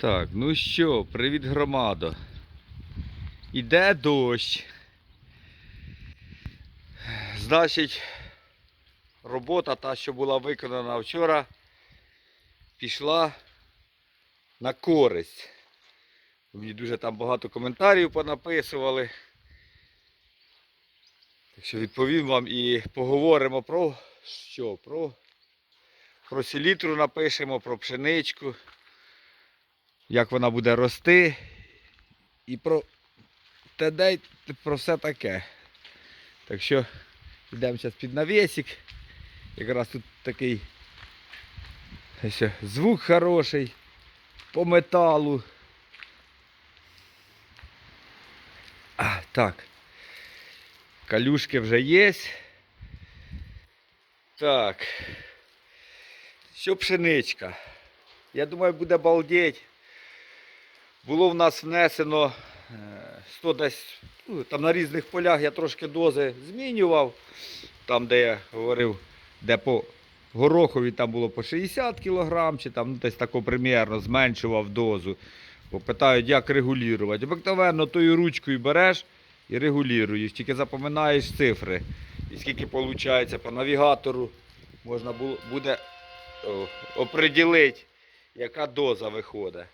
Так, ну що, привіт громадо. Іде дощ. Значить, робота та, що була виконана вчора, пішла на користь. Мені дуже там багато коментарів понаписували. Так що відповім вам і поговоримо про що? Про, про селітру напишемо, про пшеничку як вона буде рости. І про те, про все таке. Так що йдемо зараз під навісик. Якраз тут такий ось звук хороший по металу. А, так. Калюшки вже є. Так. Що пшеничка? Я думаю, буде балдеть. Було в нас внесено е, 100 десь, ну, там на різних полях я трошки дози змінював. Там, де я говорив, де по горохові там було по 60 кг, чи там ну, десь тако примірно зменшував дозу. Бо питають, як регулювати. Обикновенно тою ручкою береш і регулюєш. Тільки запам'ятаєш цифри. І скільки виходить по навігатору можна буде оприділити, яка доза виходить.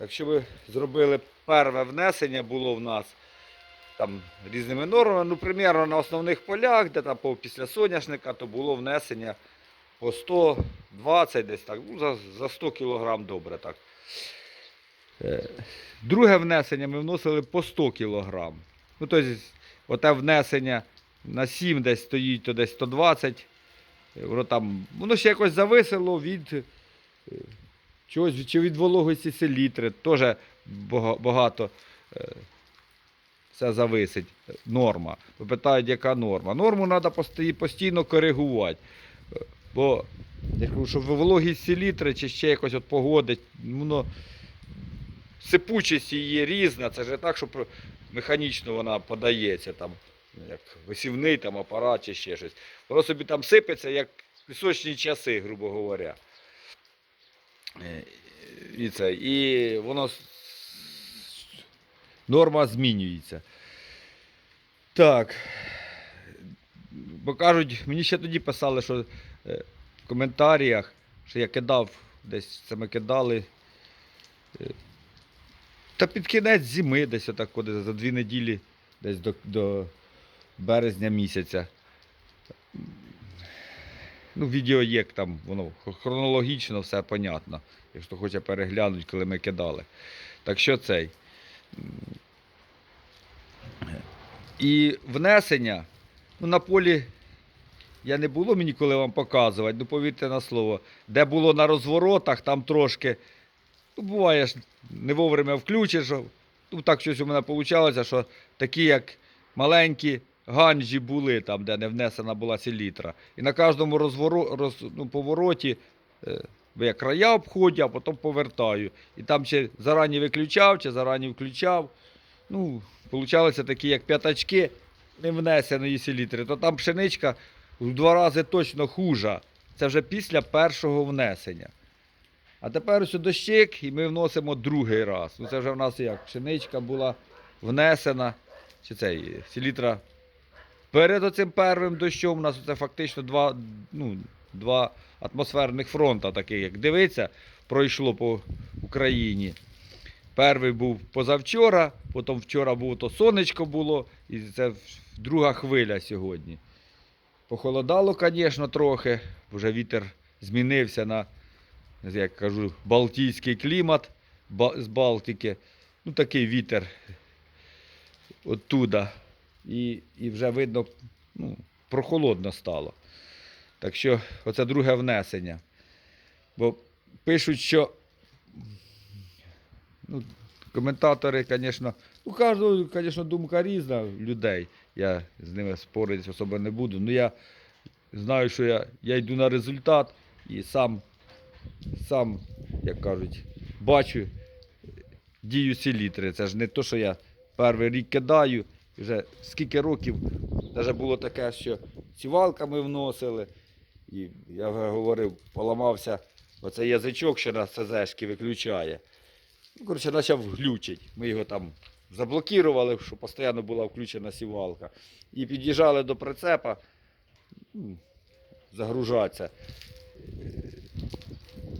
Так що ми зробили перше внесення було в нас там різними нормами. Ну, примірно на основних полях, де там після соняшника, то було внесення по 120 десь так, ну, за, за 100 кг добре так. Е, Друге внесення ми вносили по 100 кг. Ну, тобто, оте внесення на 7 десь стоїть, то десь 120. Е, Воно там, воно ще якось зависило від е, чогось, чи від вологості селітри, теж багато е, це зависить. Норма. Ви питають, яка норма. Норму треба постійно коригувати. Бо я кажу, що вологість селітри чи ще якось от погоди, воно сипучість її різна. Це ж так, що механічно вона подається там, як висівний там апарат чи ще щось. Воно собі там сипеться, як пісочні часи, грубо говоря. Е, І, це, і воно норма змінюється. Так. Бо кажуть, мені ще тоді писали, що е, в коментарях, що я кидав, десь це ми кидали. е, Та під кінець зими, десь отак, за дві неділі, десь до, до березня місяця. Ну, відео є там, воно хронологічно все понятно, якщо хоче переглянути, коли ми кидали. Так що цей. І внесення, ну на полі я не було мені коли вам показувати, ну повірте на слово, де було на розворотах, там трошки, ну буває не вовремя включиш. Ну так щось у мене вийшло, що такі як маленькі ганжі були там, де не внесена була селітра. І на кожному розворо, роз, ну, повороті е, я края обходю, а потім повертаю. І там чи зарані виключав, чи зарані включав. Ну, получалися такі, як п'ятачки не внесеної селітри, то там пшеничка в два рази точно хужа. Це вже після першого внесення. А тепер ось дощик, і ми вносимо другий раз. Ну це вже в нас як пшеничка була внесена, чи цей селітра перед оцим першим дощом. У нас це фактично два, ну, два атмосферних фронта, таких, як дивиться, пройшло по Україні. Перший був позавчора, потім вчора було то сонечко було, і це друга хвиля сьогодні. Похолодало, звісно, трохи, вже вітер змінився на, як кажу, балтійський клімат з Балтики. Ну, такий вітер оттуда. І, і вже видно, ну, прохолодно стало. Так що оце друге внесення. Бо пишуть, що ну, коментатори, звісно, у кожного, звісно, думка різна людей. Я з ними спорити особо не буду. Ну я знаю, що я, я йду на результат і сам, сам, як кажуть, бачу дію селітри. Це ж не то, що я перший рік кидаю. Вже скільки років навіть було таке, що сівалками вносили. І я вже говорив, поламався оцей язичок, що на СЗшки виключає. Ну, коротше, почав глючить. Ми його там заблокували, щоб постійно була включена сівалка. І під'їжджали до прицепа, ну, загружатися.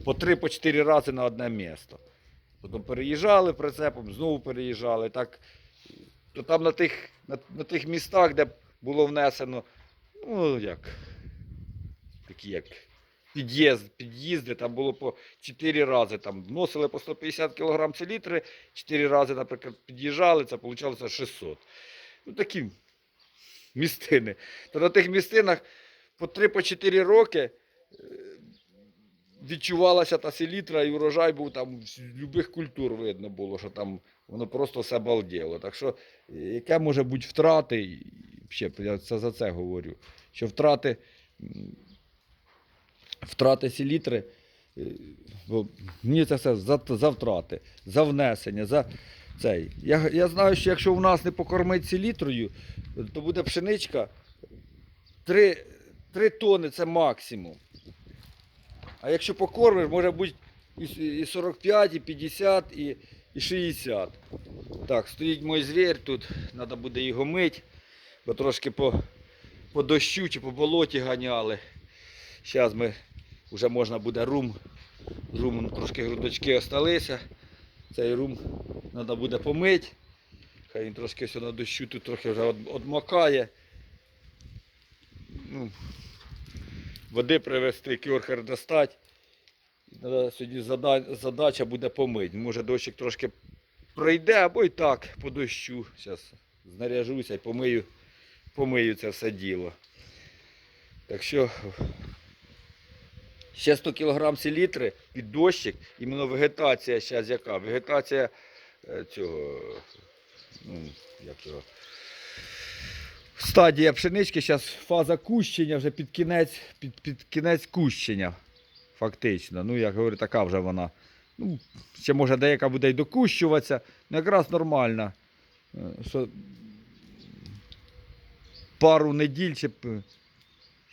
По три, по чотири рази на одне місто. Потім переїжджали прицепом, знову переїжджали. Так, то там на тих, на, на тих містах, де було внесено, ну як, такі як під'їзд, під'їзди, там було по 4 рази, там вносили по 150 кг селітри, 4 рази, наприклад, під'їжджали, це вийшло 600. Ну такі містини. То на тих містинах по 3-4 роки е, відчувалася та селітра і урожай був там з любих культур видно було, що там воно просто все балділо. Так що, е, яке може бути втрати, ще я це за це говорю, що втрати, втрати селітри, е, бо мені це все за, за втрати, за внесення, за цей. Я, я знаю, що якщо у нас не покормить селітрою, то буде пшеничка 3, 3 тони це максимум. А якщо покормиш, може бути і 45, і 50, і, і 60. Так, стоїть мій звір тут, треба буде його мити, бо трошки по, по дощу чи по болоті ганяли. Зараз ми вже можна буде рум. Рум трошки грудочки осталися. Цей рум треба буде помити. Хай він трошки все на дощу тут трохи вже од- одмокає. Ну, води привезти, кюрхер достати. Треба Сьогодні задача буде помити. Може дощик трошки пройде або і так по дощу. Зараз знаряжуся і помию, помию це все діло. Так що ще 100 кг селітри під дощик, іменно вегетація зараз яка? Вегетація е, цього, ну, як його, стадія пшенички, зараз фаза кущення, вже під кінець, під, під кінець кущення. Фактично. Ну, як говорю, така вже вона. Ну, ще може деяка буде й докущуватися. Ну, якраз нормально. Е, пару неділь чи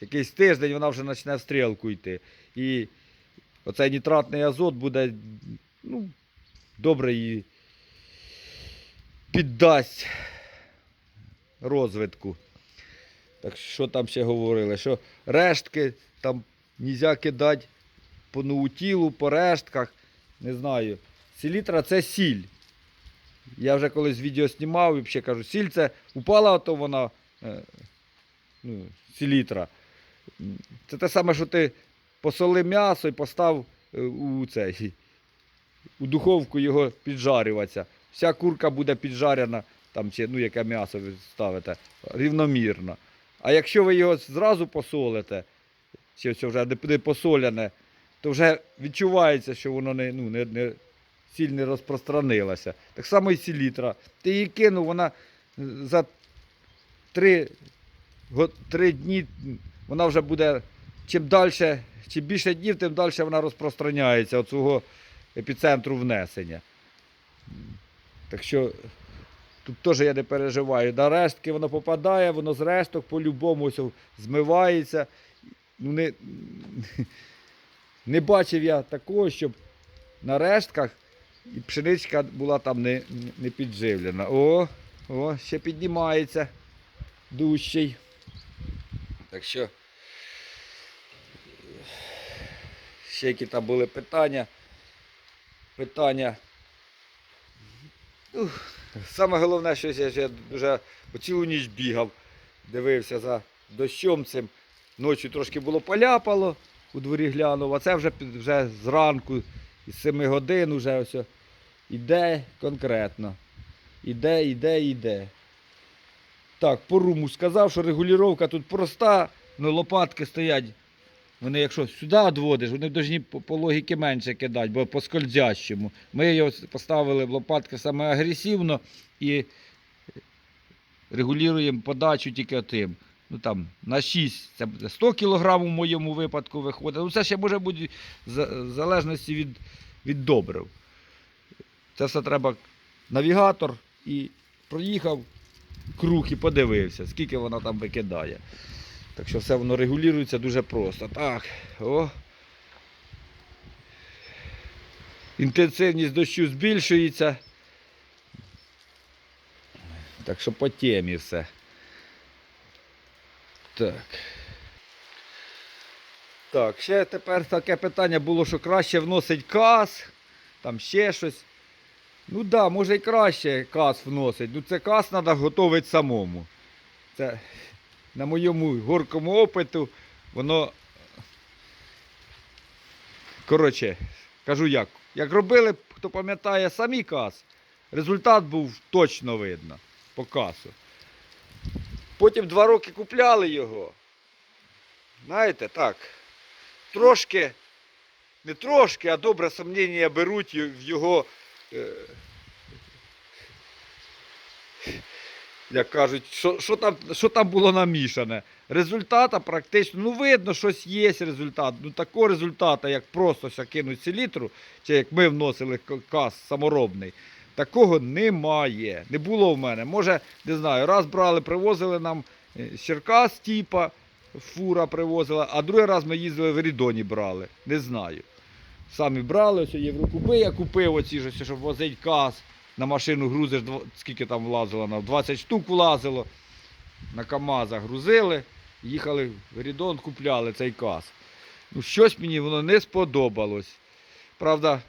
якийсь тиждень вона вже почне в стрілку йти. І оцей нітратний азот буде ну, добре її піддасть розвитку. Так що там ще говорили? Що рештки там нельзя кидати по наутілу, по рештках. Не знаю. Селітра це сіль. Я вже колись відео знімав і взагалі кажу, сіль це упала, то вона е, ну, селітра. Це те саме, що ти посолив м'ясо і постав е, у цей, у духовку його піджарюватися. Вся курка буде піджарена, там, чи ну, яке м'ясо ви ставите, рівномірно. А якщо ви його зразу посолите, чи це вже не посоляне, то вже відчувається, що воно не, ну, не, не, сіль не розпространилася. Так само і селітра. Ти її кинув, вона е, за три, три дні вона вже буде, чим далі, чим більше днів, тим далі вона розпространяється від свого епіцентру внесення. Так що тут теж я не переживаю. На рештки воно попадає, воно з решток по-любому змивається. Ну, не, не бачив я такого, щоб на рештках пшеничка була там не, не підживлена. О, о, ще піднімається дужчий. Так що ще які там були питання. Питання. Ух, Саме головне, що я ще вже цілу ніч бігав, дивився за дощом цим. Ночі трошки було поляпало, у дворі глянув, а це вже, вже зранку, із 7 годин вже ось іде конкретно. Іде, іде, іде. Так, по руму сказав, що регулювання тут проста, ну лопатки стоять. Вони, якщо сюди відводиш, вони повинні по, по логіки менше кидати, бо по скользящому. Ми його поставили в лопатки саме агресивно і регулюємо подачу тільки тим. Ну там на 6, це буде 100 кг у моєму випадку виходить. Ну це ще може бути в залежності від, від добрив. Це все треба навігатор і проїхав круг і подивився, скільки вона там викидає. Так що все воно регулюється дуже просто. Так, о. інтенсивність дощу збільшується. Так що по темі все. Так. Так, ще тепер таке питання було, що краще вносить каз, там ще щось. Ну так, да, може і краще каз вносить. Ну це каз треба готувати самому. Це на моєму горькому опиту воно. Коротше, кажу як. Як робили, хто пам'ятає, самі каз, результат був точно видно по касу. Потім два роки купляли його. Знаєте, так. Трошки, не трошки, а добре сумніння беруть в його, е, як кажуть, що, що, там, що там було намішане. Результата практично, ну видно, щось є результат. Ну такого результату, як просто кинуть селітру, чи як ми вносили каз саморобний, такого немає. Не було в мене. Може, не знаю, раз брали, привозили нам Черкас, типа, фура привозила, а другий раз ми їздили в Рідоні брали. Не знаю. Самі брали, ось Єврокуби я купив оці ж, щоб возити каз. На машину грузиш, скільки там влазило, на 20 штук влазило. На КАМАЗах грузили, їхали в Рідон, купляли цей каз. Ну, щось мені воно не сподобалось. Правда,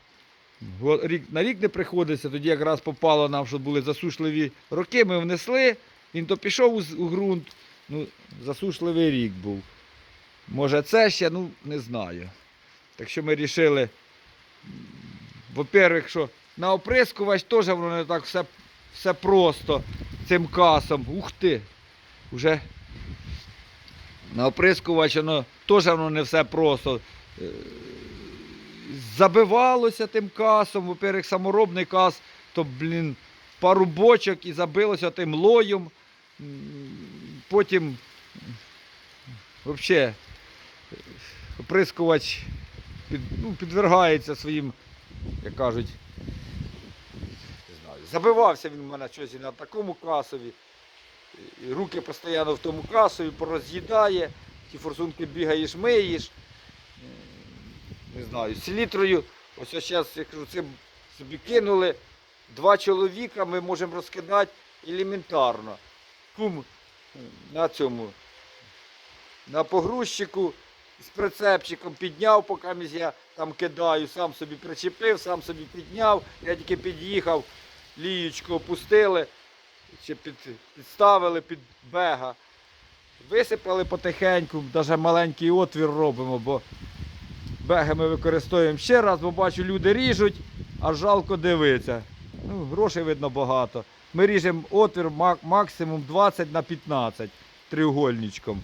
рік, на рік не приходиться, тоді якраз попало нам, що були засушливі роки, ми внесли, він то пішов у, у ґрунт, ну, засушливий рік був. Може це ще, ну не знаю. Так що ми вирішили, во-первых, що на оприскувач теж воно не так все, все просто цим касом. Ух ти! Уже на оприскувач воно теж воно не все просто. Забивалося тим касом, во-первых, саморобний кас, то, блін, пару бочок і забилося тим лоєм. Потім взагалі оприскувач під, ну, підвергається своїм, як кажуть, не знаю, забивався він у мене щось на такому касові. Руки постійно в тому касові, пороз'їдає, ті форсунки бігаєш, миєш. Не знаю, селітрою, ось зараз, я кажу, цим собі кинули. Два чоловіка ми можемо розкидати елементарно. Кум на цьому, на погрузчику з прицепчиком підняв, поки я там кидаю, сам собі причепив, сам собі підняв, я тільки під'їхав, ліючку опустили, чи під, підставили під бега. Висипали потихеньку, навіть маленький отвір робимо, бо беги ми використовуємо ще раз, бо бачу, люди ріжуть, а жалко дивитися. Ну, грошей видно багато. Ми ріжемо отвір мак- максимум 20 на 15 треугольничком.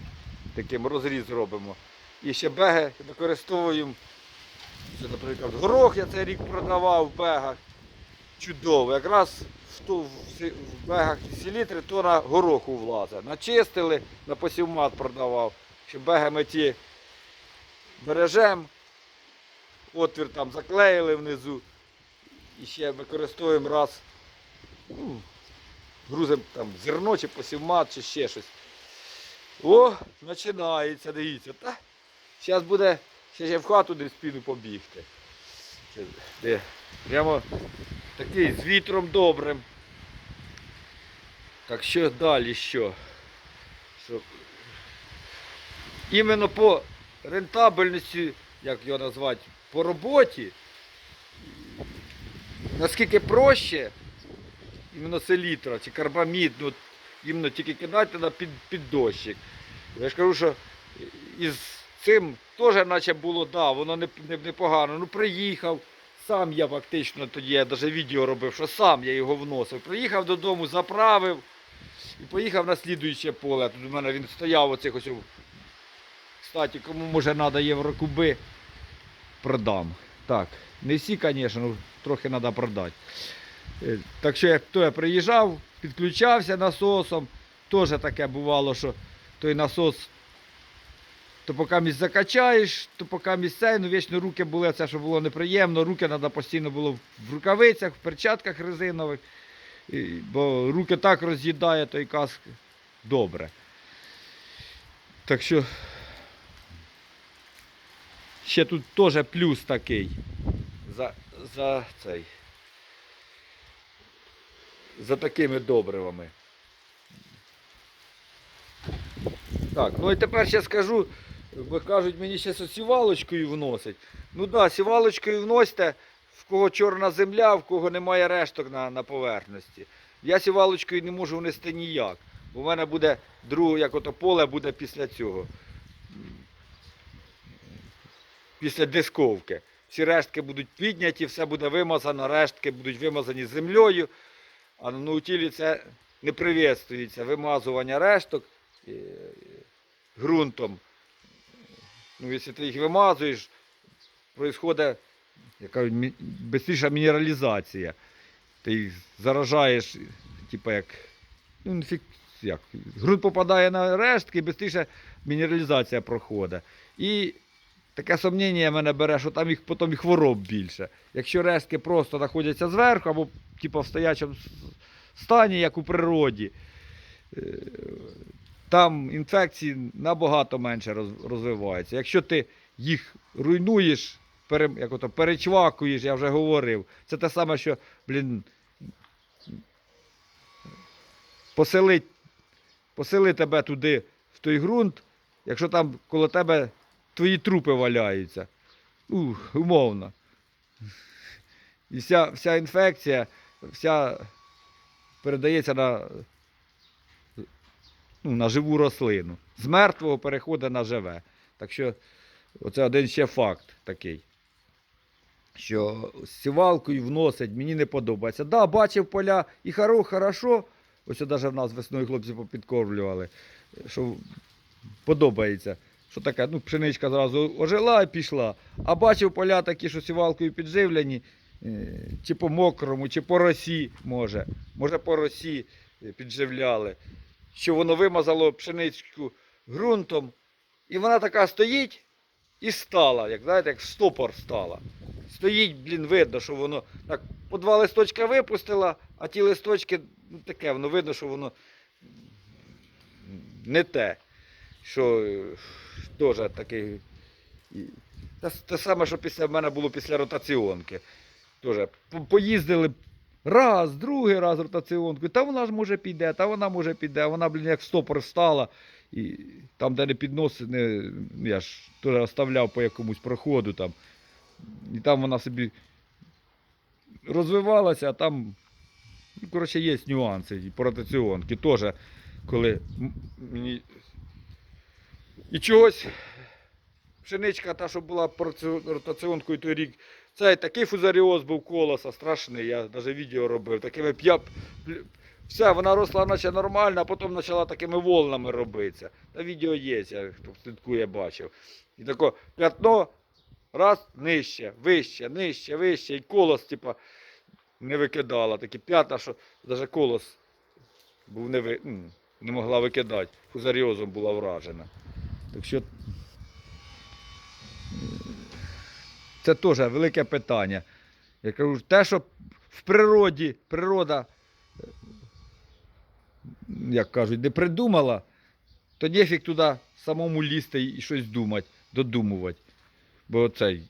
Таким розріз робимо. І ще беги використовуємо. Це, наприклад, горох я цей рік продавав в бегах. Чудово. Якраз в, бегах селітри то на гороху влазить. Начистили, на посівмат продавав. Беги ми ті бережемо. Отвір там заклеїли внизу. І ще використовуємо раз. Ну, грузимо там зерно чи посівмат, чи ще щось. О, починається, дивіться. Та? Зараз буде, ще я в хату десь піду побігти. Де? Прямо такий з вітром добрим. Так що далі що? що? Іменно по рентабельності, як його назвати, по роботі, наскільки проще, іменно селітра чи карбамід, ну, іменно тільки кидати на під, під дощик. Я ж кажу, що із цим теж наче було, да, воно не, не, непогано. Ну приїхав, сам я фактично тоді, я навіть відео робив, що сам я його вносив. Приїхав додому, заправив і поїхав на слідуюче поле. Тут у мене він стояв оцих ось. Кстати, кому може треба єврокуби, продам. Так, не всі, звісно, ну, трохи треба продати. Е, Так що як то я приїжджав, підключався насосом, теж таке бувало, що той насос то поки місць закачаєш, то поки місцей, ну вічно руки були, це що було неприємно, руки треба постійно було в рукавицях, в перчатках резинових, бо руки так роз'їдає той каск добре. Так що ще тут теж плюс такий. за, за цей. За такими добривами. Так, ну і тепер ще скажу, бо кажуть, мені ще сівалочкою вносить. Ну так, да, сівалочкою вносите, в кого чорна земля, в кого немає решток на, на поверхності. Я сівалочкою не можу внести ніяк. В мене буде друге, як ото поле буде після цього. Після дисковки. Всі рештки будуть підняті, все буде вимазано, рештки будуть вимазані землею. А на наутілі це не привітствується. Вимазування решток е, ґрунтом. Ну, якщо ти їх вимазуєш, відбувається яка швидша мінералізація. Ти їх заражаєш, типу як. Ну, як. Ґрунт попадає на рештки, швидше мінералізація проходить. І таке сумніння мене бере, що там їх потім і хвороб більше. Якщо рештки просто знаходяться зверху або типу, в стоячому стані, як у природі, е, там інфекції набагато менше розвиваються. Якщо ти їх руйнуєш, як ото, перечвакуєш, я вже говорив, це те саме, що, блін, поселить, посели тебе туди, в той ґрунт, якщо там коло тебе твої трупи валяються. Ух, умовно. І вся, вся інфекція, вся передається на, ну, на живу рослину. З мертвого переходить на живе. Так що оце один ще факт такий. Що з сівалкою вносить, мені не подобається. Да, бачив поля і хоро, хорошо. Ось навіть в нас весною хлопці попідкормлювали, що подобається. Що таке, ну, пшеничка зразу ожила і пішла. А бачив поля такі, що сівалкою підживлені, е, чи по мокрому, чи по росі, може. Може по росі е, підживляли. Що воно вимазало пшеничку ґрунтом. І вона така стоїть і стала, як знаєте, як стопор стала. Стоїть, блін, видно, що воно так по два листочка випустила, а ті листочки, ну таке, воно видно, що воно не те. Що теж такий. Те, те саме, що після в мене було після ротаціонки. Теж поїздили раз, другий раз ротаціонку. Та вона ж може піде, та вона може піде. Вона, блін, як стопор стала. І там, де не підносить, не, я ж теж оставляв по якомусь проходу там. І там вона собі розвивалася, а там, ну, коротше, є нюанси. І по ротаціонки теж, коли мені. І чогось пшеничка, та, що була ротаціонкою той рік, це такий фузаріоз був колоса, страшний. Я навіть відео робив. Такими п'я... Все, вона росла наче нормально, а потім почала такими волнами робитися. Та відео є, хто слідкує, бачив. І таке п'ятно, раз, нижче, вище, нижче, вище. І колос, типа, не викидала. Такі п'ята, що навіть колос був не, ви... не могла викидати. Фузаріозом була вражена. Так що це теж велике питання. Я кажу, те, що в природі, природа, е, як кажуть, не придумала, то нефіг туди самому лізти і щось думати, додумувати. Бо цей.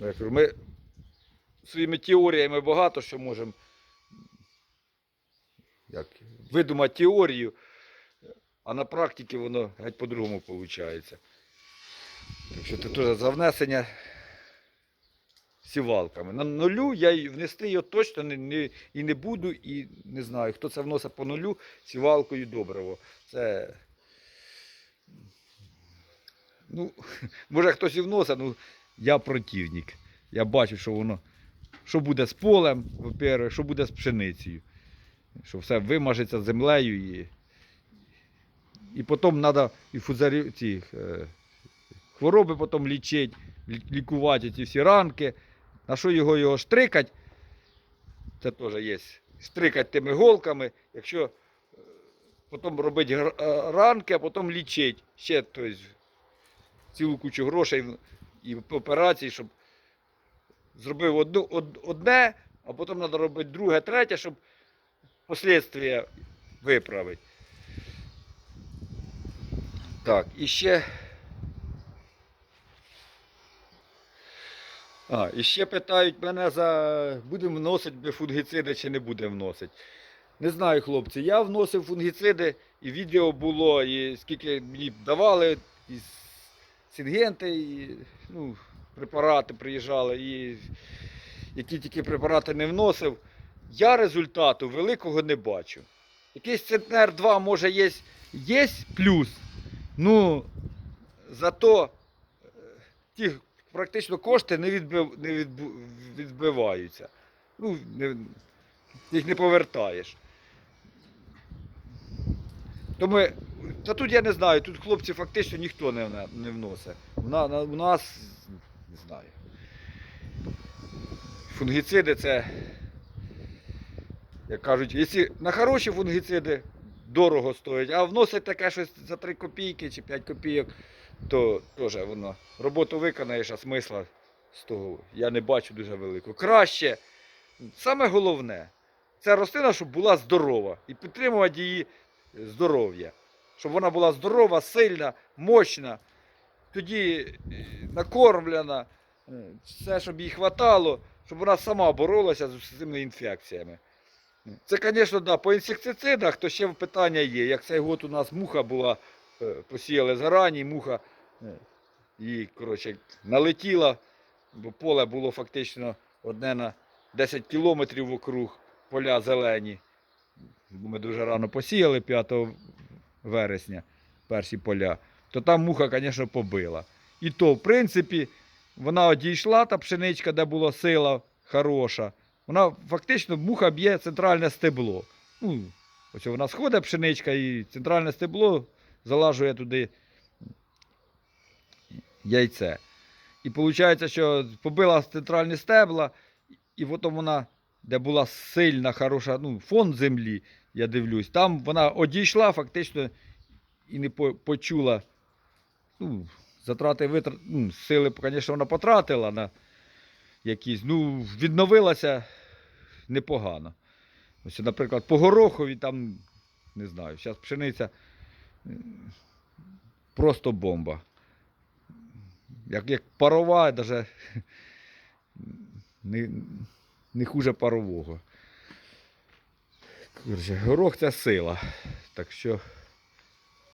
Я кажу, ми своїми теоріями багато що можемо як, видумати теорію, а на практиці воно геть по-другому виходить. Так що це теж за внесення сівалками. На нулю я внести його точно не, не, і не буду, і не знаю, хто це вносить по нулю сівалкою добриво. Це. Ну, може хтось і вносить, ну я противник. Я бачу, що воно. Що буде з полем, що буде з пшеницею. Що все вимажеться землею і. І потім треба і фузарі ці е, хвороби потім лічити, лікувати ці всі ранки. На що його його штрикать? Це теж є. Штрикать тими голками, якщо е, потім робити е, ранки, а потім лічити. Ще тобто, цілу кучу грошей і операцій, щоб зробив одну, од- одне, а потім треба робити друге, третє, щоб послідствия виправити. Так, і ще. А, і ще питають мене за будемо вносити фунгіциди чи не будемо вносити. Не знаю, хлопці. Я вносив фунгіциди, і відео було, і скільки мені давали, і сингенти, і ну, препарати приїжджали, і які тільки препарати не вносив. Я результату великого не бачу. Якийсь центнер 2 може є, є плюс. Ну, зато е, ті практично кошти не, відбив, не відбу, відбиваються. Ну, не, їх не повертаєш. Тому, та тут я не знаю, тут хлопці фактично ніхто не, не вносить. У на- на- у нас, не знаю. Фунгіциди це, як кажуть, якщо на хороші фунгіциди дорого стоять, а вносить таке щось за 3 копійки чи 5 копійок, то теж воно роботу виконаєш, а смисла з того я не бачу дуже великого. Краще, саме головне, ця рослина, щоб була здорова і підтримувати її здоров'я. Щоб вона була здорова, сильна, мощна, тоді е, накормлена, е, все, щоб їй хватало, щоб вона сама боролася з цими інфекціями. Це, звісно, да, по інсектицидах, то ще питання є. Як цей год у нас муха була, е, посіяли зарані, муха е, її, коротше, налетіла, бо поле було фактично одне на 10 кілометрів вокруг, поля зелені. Ми дуже рано посіяли 5 вересня перші поля, то там муха, звісно, побила. І то, в принципі, вона одійшла, та пшеничка, де була сила хороша. Вона фактично муха б'є центральне стебло. Ну, ось вона сходить пшеничка і центральне стебло залажує туди яйце. І виходить, що побила центральні стебла, і потім вона, де була сильна, хороша, ну, фон землі, я дивлюсь, там вона одійшла фактично і не почула. Ну, затрати витрат, ну, сили, звісно, вона потратила на якісь. Ну, відновилася непогано. Ось, наприклад, по горохові там, не знаю, зараз пшениця просто бомба. Як, як парова, навіть не, не хуже парового. Коротше, горох це сила. Так що